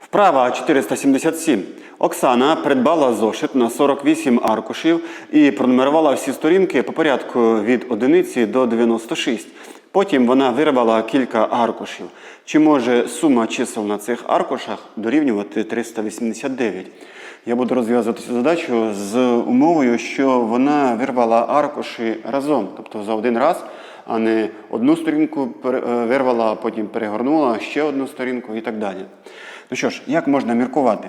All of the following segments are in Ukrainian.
Вправа 477. Оксана придбала зошит на 48 аркушів і пронумерувала всі сторінки по порядку від 1 до 96. Потім вона вирвала кілька аркушів. Чи може сума чисел на цих аркушах дорівнювати 389? Я буду розв'язувати цю задачу з умовою, що вона вирвала аркуші разом, тобто за один раз, а не одну сторінку е, вирвала, потім перегорнула ще одну сторінку і так далі. Ну що ж, як можна міркувати?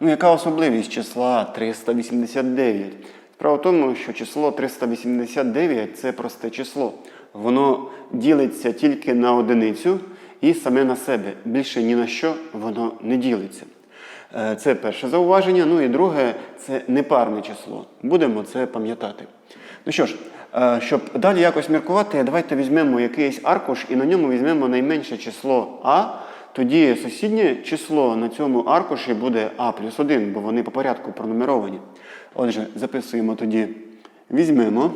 Ну, яка особливість числа 389? Справа в тому, що число 389 це просте число. Воно ділиться тільки на одиницю і саме на себе. Більше ні на що воно не ділиться. Е, Це перше зауваження. Ну і друге, це непарне число. Будемо це пам'ятати. Ну що ж, е, щоб далі якось міркувати, давайте візьмемо якийсь аркуш і на ньому візьмемо найменше число А. Тоді сусіднє число на цьому аркуші буде А плюс 1, бо вони по порядку пронумеровані. Отже, записуємо тоді. Візьмемо.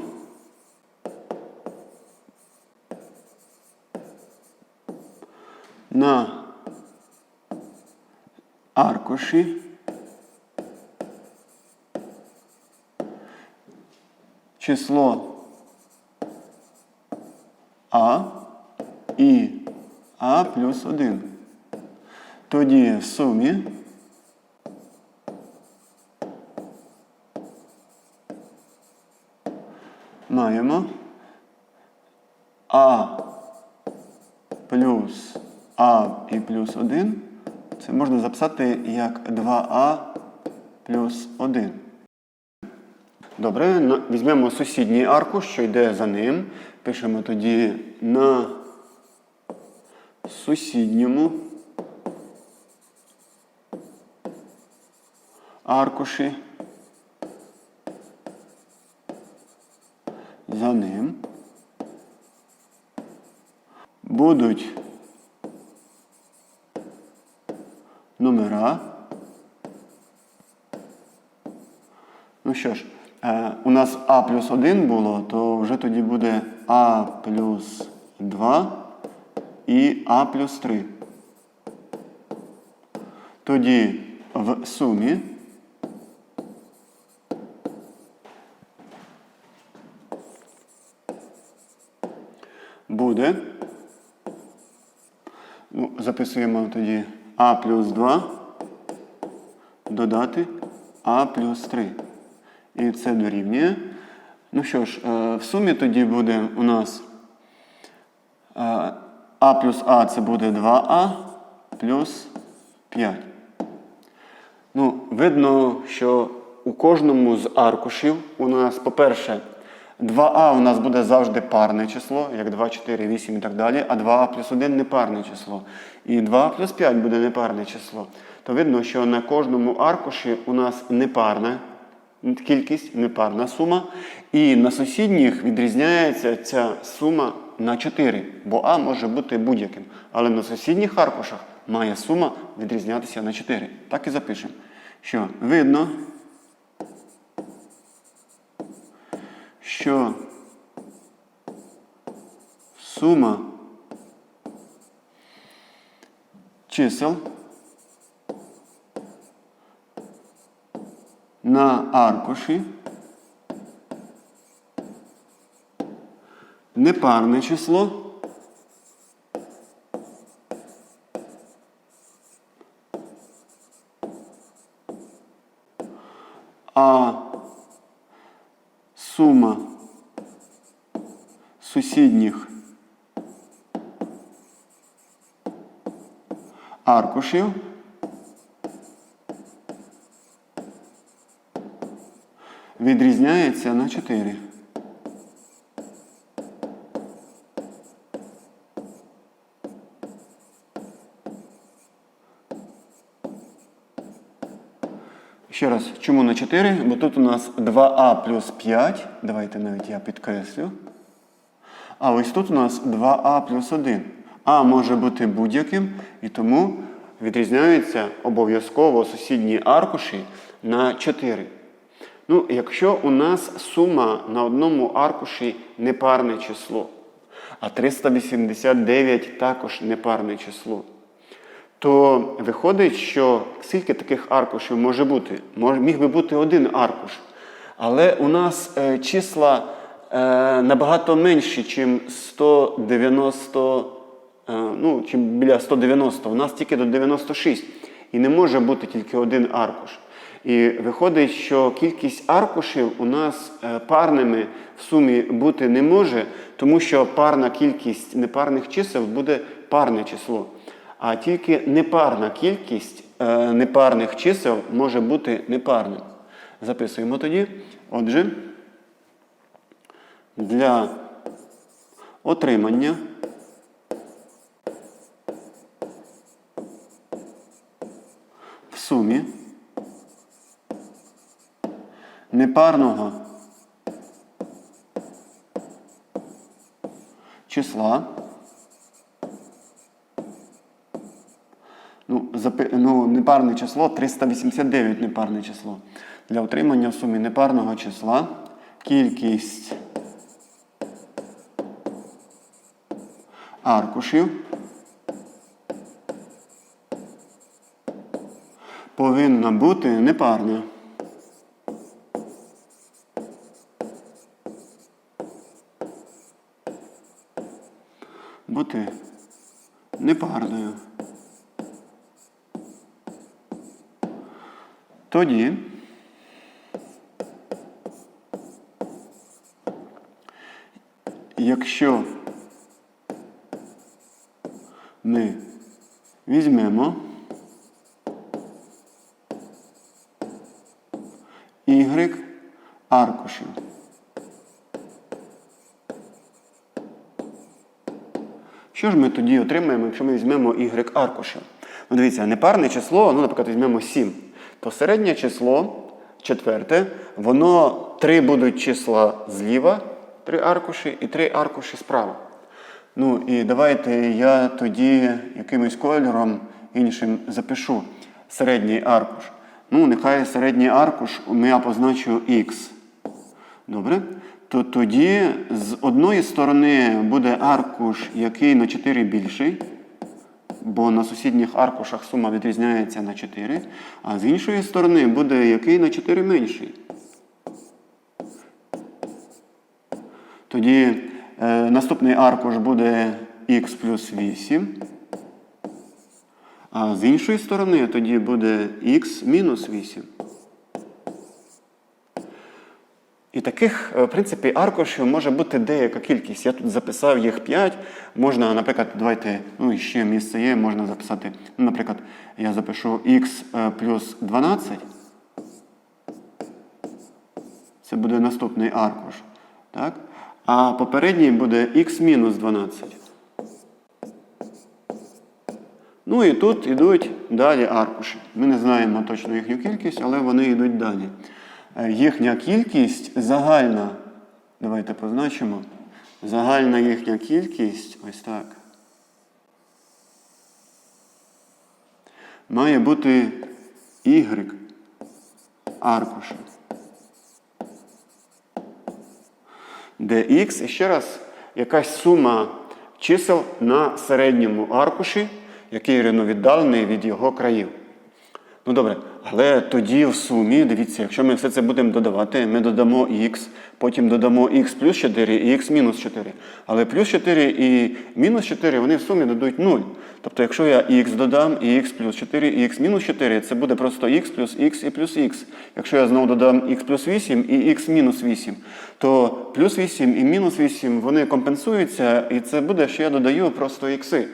На аркуші число А і А плюс 1. Тоді в сумі маємо А плюс А і плюс 1. Це можна записати як 2А плюс 1. Добре, візьмемо сусідній аркуш, що йде за ним. Пишемо тоді на сусідньому аркуші. За ним будуть номера. Ну що ж, е, у нас А плюс 1 було, то вже тоді буде А плюс 2 і А плюс 3. Тоді в сумі буде. Ну, записуємо тоді А плюс 2 додати А плюс 3. І це дорівнює. Ну що ж, е, в сумі тоді буде у нас е, А плюс А це буде 2А плюс 5. Ну, видно, що у кожному з аркушів у нас, по-перше, 2а у нас буде завжди парне число, як 2, 4, 8 і так далі, а 2а плюс 1 непарне число. І 2 плюс 5 буде непарне число. То видно, що на кожному аркуші у нас непарна кількість, непарна сума. І на сусідніх відрізняється ця сума на 4, бо А може бути будь-яким. Але на сусідніх аркушах має сума відрізнятися на 4. Так і запишемо. Що видно, що сума чисел на аркуші непарне число сума сусідніх аркушів відрізняється на 4. Ще раз, чому на 4? Бо тут у нас 2а плюс 5. Давайте навіть я підкреслю. А ось тут у нас 2а плюс 1. А може бути будь-яким, і тому відрізняються обов'язково сусідні аркуші на 4. Ну, якщо у нас сума на одному аркуші непарне число, а 389 також непарне число, то виходить, що скільки таких аркушів може бути? Міг би бути один аркуш. Але у нас е, числа е, набагато менші, ніж 190, е, ну, чим біля 190. У нас тільки до 96. І не може бути тільки один аркуш. І виходить, що кількість аркушів у нас парними в сумі бути не може, тому що парна кількість непарних чисел буде парне число. А тільки непарна кількість е, непарних чисел може бути непарним. Записуємо тоді. Отже, для отримання в сумі непарного числа. Ну, запи... ну, непарне число 389 непарне число. Для отримання в сумі непарного числа кількість аркушів повинна бути непарна. Бути непарною. Тоді якщо ми візьмемо y аркушів. Що ж ми тоді отримаємо, якщо ми візьмемо y аркушів? Ну, дивіться, непарне число, ну, наприклад, візьмемо 7, то середнє число, четверте, воно три будуть числа зліва, три аркуші, і три аркуші справа. Ну і давайте я тоді якимось кольором іншим запишу середній аркуш. Ну, нехай середній аркуш я позначу X. Добре? То тоді з одної сторони буде аркуш, який на 4 більший, бо на сусідніх аркушах сума відрізняється на 4, а з іншої сторони буде який на 4 менший. Тоді е, наступний аркуш буде х плюс 8. А з іншої сторони тоді буде х мінус 8. І таких, е, в принципі, аркушів може бути деяка кількість. Я тут записав їх 5. Можна, наприклад, давайте, ну ще місце є, можна записати. Ну, наприклад, я запишу х е, плюс 12. Це буде наступний аркуш. Так? А попередній буде х мінус 12. Ну і тут йдуть далі аркуші. Ми не знаємо точно їхню кількість, але вони йдуть далі. Е, Їхня кількість загальна. Давайте позначимо. Загальна їхня кількість, ось так. Має бути y аркушів. де x, і ще раз, якась сума чисел на середньому аркуші, який рівновіддалений від його країв. Ну добре, але тоді в сумі, дивіться, якщо ми все це будемо додавати, ми додамо x, потім додамо x плюс 4 і x мінус 4. Але плюс 4 і мінус 4 вони в сумі дадуть 0. Тобто, якщо я x додам і x плюс 4 і x мінус 4, це буде просто x плюс x і плюс x. Якщо я знову додам x плюс 8 і x мінус 8, то плюс 8 і мінус 8 вони компенсуються, і це буде, що я додаю просто ікси.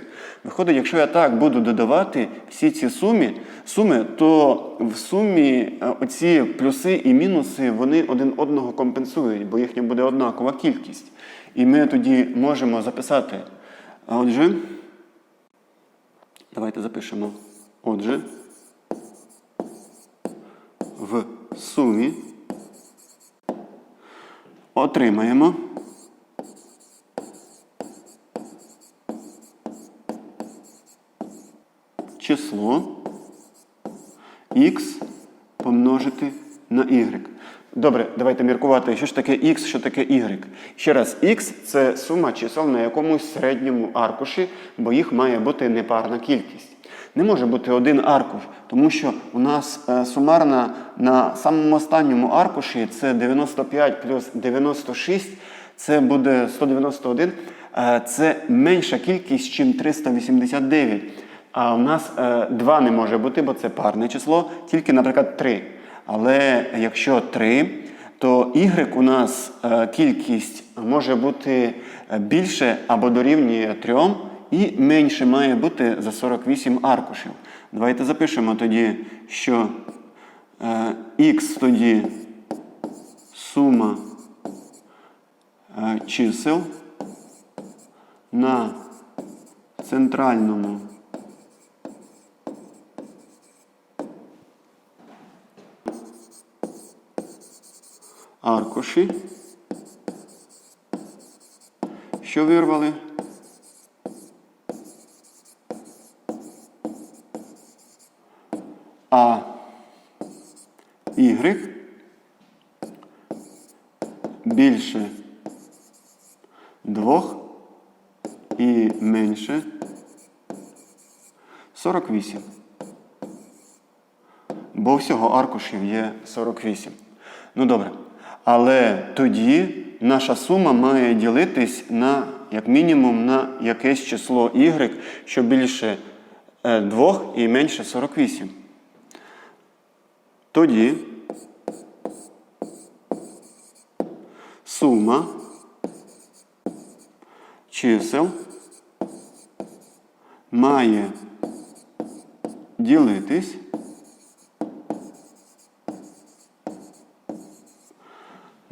Виходить, якщо я так буду додавати всі ці суми, суми, то в сумі е, оці плюси і мінуси вони один одного компенсують, бо їхня буде однакова кількість. І ми тоді можемо записати. Отже, давайте запишемо. Отже, в сумі отримаємо. Число x помножити на y. Добре, давайте міркувати, що ж таке x, що таке y. Ще раз, x це сума чисел на якомусь середньому аркуші, бо їх має бути непарна кількість. Не може бути один аркуш, тому що у нас е, сумарна на самому останньому аркуші це 95 плюс 96, це буде 191. Е, це менша кількість, ніж 389. А у нас е, 2 не може бути, бо це парне число, тільки, наприклад, 3. Але якщо 3, то y у нас е, кількість може бути е, більше або дорівнює 3, і менше має бути за 48 аркушів. Давайте запишемо тоді, що x тоді сума чисел на центральному аркуші, що вирвали. А Y більше двох і менше 48. Бо всього аркушів є 48. Ну добре. Але тоді наша сума має ділитись на, як мінімум, на якесь число y, що більше 2 і менше 48. Тоді сума чисел має ділитись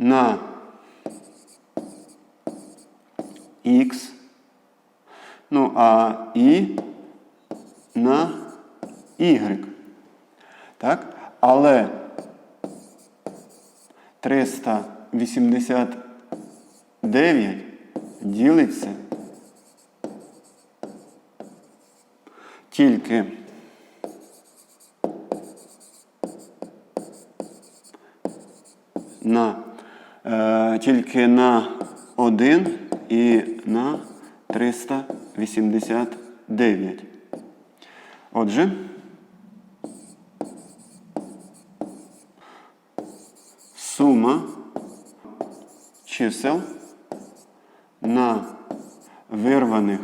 на х, ну а і на y. Так? Але 389 ділиться тільки на е, тільки на 1 і на 389. Отже, сума чисел на вирваних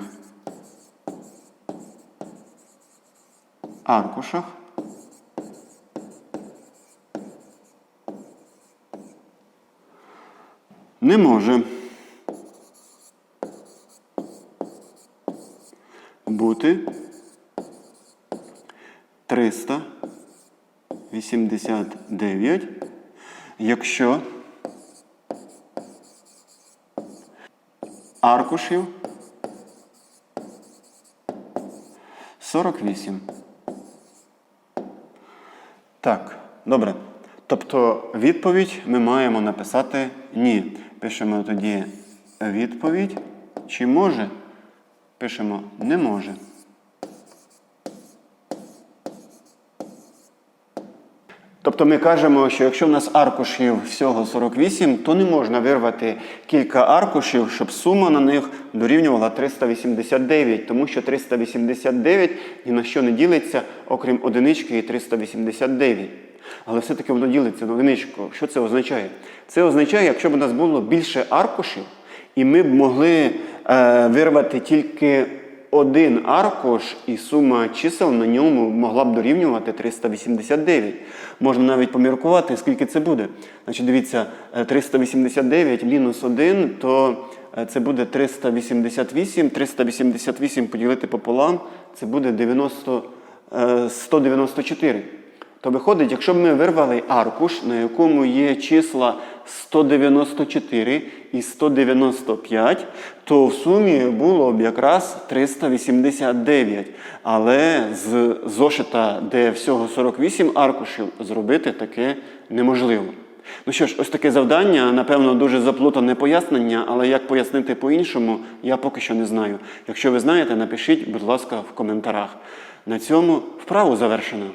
аркушах не може бути 389, якщо аркушів 48. Так, добре. Тобто відповідь ми маємо написати ні. Пишемо тоді відповідь. Чи може? Пишемо не може. Тобто ми кажемо, що якщо в нас аркушів всього 48, то не можна вирвати кілька аркушів, щоб сума на них дорівнювала 389, тому що 389 ні на що не ділиться, окрім одинички і 389. Але все-таки воно ділиться на одиничку. Що це означає? Це означає, якщо б у нас було більше аркушів, і ми б могли е, вирвати тільки один аркуш, і сума чисел на ньому могла б дорівнювати 389. Можна навіть поміркувати, скільки це буде. Значить, дивіться, е, 389 мінус 1, то е, це буде 388. 388 поділити пополам, це буде 90, е, 194. То виходить, якщо б ми вирвали аркуш, на якому є числа 194 і 195, то в сумі було б якраз 389. Але з зошита, де всього 48 аркушів, зробити таке неможливо. Ну що ж, ось таке завдання, напевно, дуже заплутане пояснення, але як пояснити по-іншому, я поки що не знаю. Якщо ви знаєте, напишіть, будь ласка, в коментарях. На цьому вправу завершено.